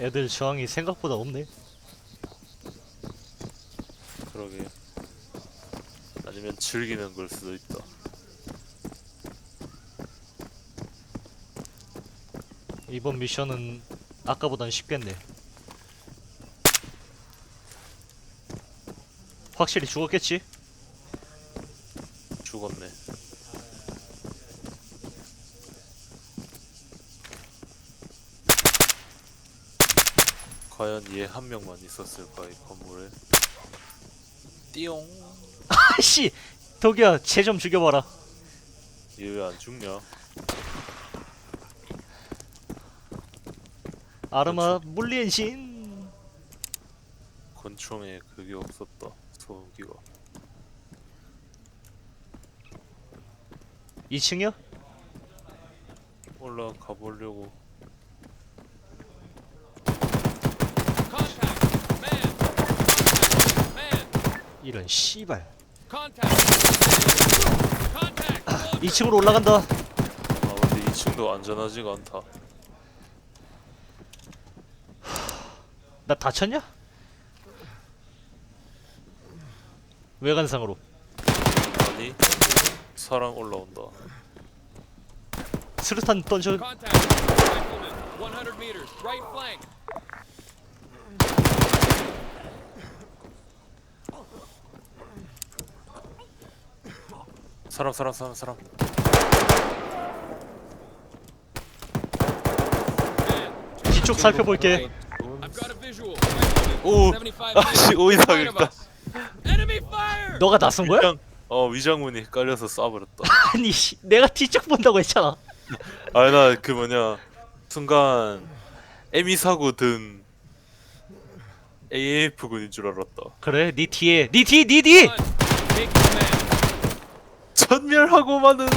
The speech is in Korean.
애들 저항이 생각보다 없네. 그러게. 아니면 즐기는 걸 수도 있다. 이번 미션은 아까보단 쉽겠네. 확실히 죽었겠지? 죽었네. 과연 얘 한 명만 있었을까 이 건물에? 띠용. 아씨! 도기야, 쟤 좀 죽여봐라. 얘 왜 안 죽냐? 아르마 물리엔신. 권총에 그게 없었다. 소음기가. 2층이야? 올라가 보려고. Contact! Man! Man! 이런 씨발. Contact! Contact! 2층으로 올라간다. 아 근데 2층도 안전하지가 않다. 나 다쳤냐? 외관상으로. 아니 사랑 올라온다. 수류탄 던져. Contact! Rifleman! 100 meters, right flank! 사람 사람 사람 사람. 뒤쪽 살펴볼게. Got a visual! 오75 아씨 of 일단! 너가 나선 거야? 위장 어 위장문이 깔려서 쏴버렸다. 아니, 씨, 내가 뒤쪽 본다고 했잖아. 아니 나그 뭐냐 순간 에미 사고 든 AAF 군인 줄 알았다. 그래, 네 뒤에, 네 뒤, 네 뒤. Take 마는